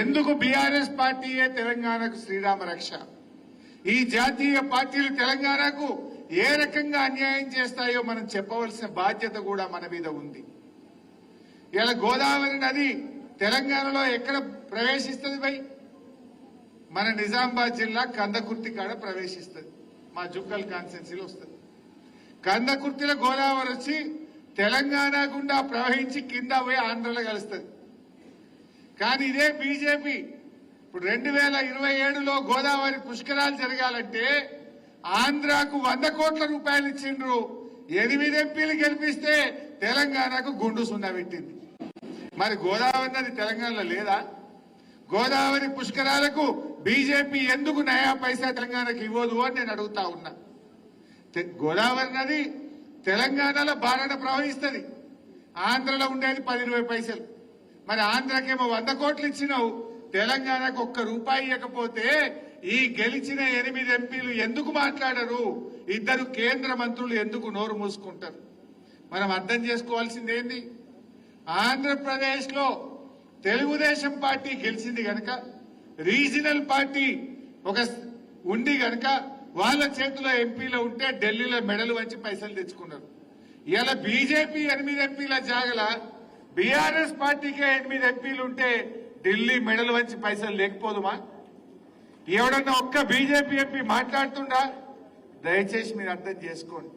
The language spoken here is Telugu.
ఎందుకు బీఆర్ఎస్ పార్టీయే తెలంగాణకు శ్రీరామ రక్ష? ఈ జాతీయ పార్టీలు తెలంగాణకు ఏ రకంగా అన్యాయం చేస్తాయో మనం చెప్పవలసిన బాధ్యత కూడా మన మీద ఉంది. ఇలా గోదావరి నది తెలంగాణలో ఎక్కడ ప్రవేశిస్తుంది భయ్ మన నిజామాబాద్ జిల్లా కందకుర్తి కాడ ప్రవేశిస్తుంది. మా జుక్కల్ కాన్స్టెన్సీలో వస్తుంది. కందకుర్తిలో గోదావరి వచ్చి తెలంగాణ గుండా ప్రవహించి కింద పోయి ఆంధ్రలో కలుస్తుంది. కానీ ఇదే బీజేపీ ఇప్పుడు రెండు వేల ఇరవై ఏడులో గోదావరి పుష్కరాలు జరగాలంటే ఆంధ్రాకు వంద కోట్ల రూపాయలు ఇచ్చిండ్రు. ఎనిమిది ఎంపీలు గెలిపిస్తే తెలంగాణకు గుండు సున్నా పెట్టింది. మరి గోదావరి నది తెలంగాణలో లేదా? గోదావరి పుష్కరాలకు బీజేపీ ఎందుకు నయా పైసా తెలంగాణకు ఇవ్వదు అని నేను అడుగుతా ఉన్నా. గోదావరి నది తెలంగాణలో బాగా ప్రవహిస్తుంది. ఆంధ్రలో ఉండేది పది ఇరవై పైసలు. మరి ఆంధ్రకేమో వంద కోట్లు ఇచ్చినావు. తెలంగాణకు ఒక్క రూపాయి ఇవ్వకపోతే ఈ గెలిచిన ఎనిమిది ఎంపీలు ఎందుకు మాట్లాడరు? ఇద్దరు కేంద్ర మంత్రులు ఎందుకు నోరు మూసుకుంటారు? మనం అర్థం చేసుకోవాల్సింది ఏంది? ఆంధ్రప్రదేశ్లో తెలుగుదేశం పార్టీ గెలిచింది గనక రీజనల్ పార్టీ ఒక ఉండి గనక వాళ్ళ చేతిలో ఎంపీలో ఉంటే ఢిల్లీలో మెడలు వచ్చి పైసలు తెచ్చుకున్నారు. ఇలా బీజేపీ ఎనిమిది ఎంపీల జాగల బీఆర్ఎస్ పార్టీకే ఎనిమిది ఎంపీలు ఉంటే ఢిల్లీ మెడలు వంచి పైసలు లేకపోదుమా? ఎవడన్నా ఒక్క బీజేపీ ఎంపీ మాట్లాడుతుండా? దయచేసి మీరు అర్థం చేసుకోండి.